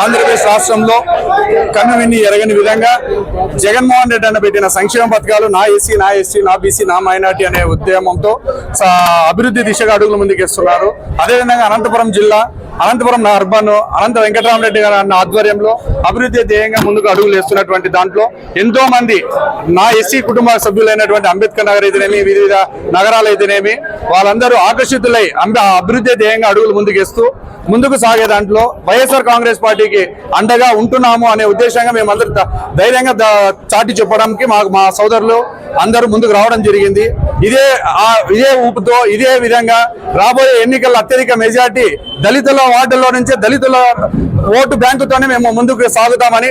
ఆంధ్రప్రదేశ్ రాష్ట్రంలో కన్ను విని ఎరగని విధంగా జగన్మోహన్ రెడ్డి అన్న పెట్టిన సంక్షేమ పథకాలు నా ఎస్సీ నా ఎస్సీ నా బీసీ నా మైనార్టీ అనే ఉద్యమంతో అభివృద్ధి దిశగా అడుగులు ముందుకేస్తున్నారు. అదేవిధంగా అనంతపురం జిల్లా అనంతపురం నా అర్బన్ అనంత వెంకటరామరెడ్డి గారు అన్న ఆధ్వర్యంలో అభివృద్ధి ధ్యేయంగా ముందుకు అడుగులు వేస్తున్నటువంటి దాంట్లో ఎంతో మంది నా ఎస్సీ కుటుంబ సభ్యులైనటువంటి అంబేద్కర్ నగర్ అయితేనేమి వివిధ నగరాలు అయితేనేమి వాళ్ళందరూ ఆకర్షితులై అభివృద్ధి ధ్యేయంగా అడుగులు ముందుకేస్తూ ముందుకు సాగే దాంట్లో వైఎస్ఆర్ కాంగ్రెస్ పార్టీకి అండగా ఉంటున్నాము అనే ఉద్దేశంగా మేమందరూ ధైర్యంగా చాటి చెప్పడానికి మాకు మా సోదరులు అందరూ ముందుకు రావడం జరిగింది. ఇదే ఇదే ఊపుతో ఇదే విధంగా రాబోయే ఎన్నికల్లో అత్యధిక మెజార్టీ దళితుల వార్డుల్లో నుంచే దళితుల ఓటు బ్యాంకుతోనే మేము ముందుకు సాగుతామని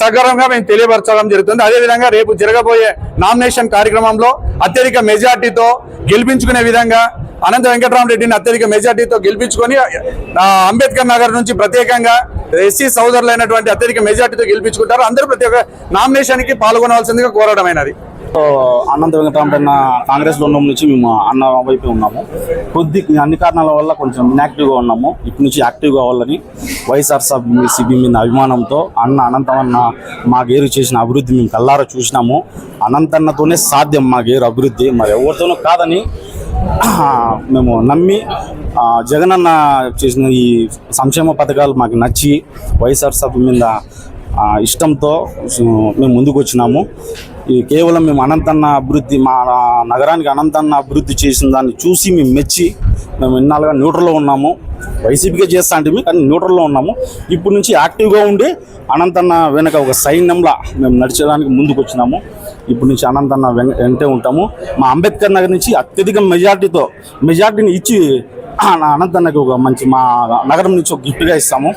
సగర్వంగా మేము తెలియపరచడం జరుగుతుంది. అదేవిధంగా రేపు జరగబోయే నామినేషన్ కార్యక్రమంలో అత్యధిక మెజార్టీతో గెలిపించుకునే విధంగా అనంత వెంకటరామరెడ్డిని అత్యధిక మెజార్టీతో గెలిపించుకొని అంబేద్కర్ నగర్ నుంచి ప్రత్యేకంగా ఎస్సీ సోదరులైనటువంటి అత్యధిక మెజార్టీతో గెలిపించుకుంటారు. అందరూ ప్రతి ఒక్క నామినేషన్కి పాల్గొనవలసిందిగా కోరడమైనది. అనంత వెంకటరామరెడ్డి కాంగ్రెస్లో ఉన్నప్పటి నుంచి మేము అన్న వైపు ఉన్నాము. కొద్ది అన్ని కారణాల వల్ల కొంచెం ఇన్యాక్టివ్గా ఉన్నాము. ఇప్పటి నుంచి యాక్టివ్ కావాలని వైఎస్ఆర్ సిబి మీద అభిమానంతో అన్న అనంతమన్న మా గేరు చేసిన అభివృద్ధి మేము కల్లారా చూసినాము. అనంతన్నతోనే సాధ్యం మా గేరు అభివృద్ధి. మరి ఎవరితోనూ కాదని మేము నమ్మి జగన్ జగనన్న చేసిన ఈ సంక్షేమ పథకాలు మాకు నచ్చి వైఎస్ఆర్ సభ మీద ఇష్టంతో మేము ముందుకు వచ్చినాము ఈ కేవలం మేము అనంతన్న అభివృద్ధి మా నగరానికి అనంతన్న అభివృద్ధి చేసిన దాన్ని చూసి మేము మెచ్చి మేము ఇన్నాళ్ళుగా న్యూట్రల్లో ఉన్నాము. వైసీపీకే చేస్తా అంటే కానీ న్యూట్రల్లో ఉన్నాము. ఇప్పటి నుంచి యాక్టివ్గా ఉండి అనంతన్న వెనక ఒక సైన్యంలా మేము నడిచేదానికి ముందుకు వచ్చినాము. ఇప్పటి నుంచి అనంతన్న వెంటే ఉంటాము. మా అంబేద్కర్ నగర్ నుంచి అత్యధిక మెజార్టీతో మెజార్టీని ఇచ్చి నా అనంతన్నకి ఒక మంచి మా నగరం నుంచి ఒక గిఫ్ట్గా ఇస్తాము.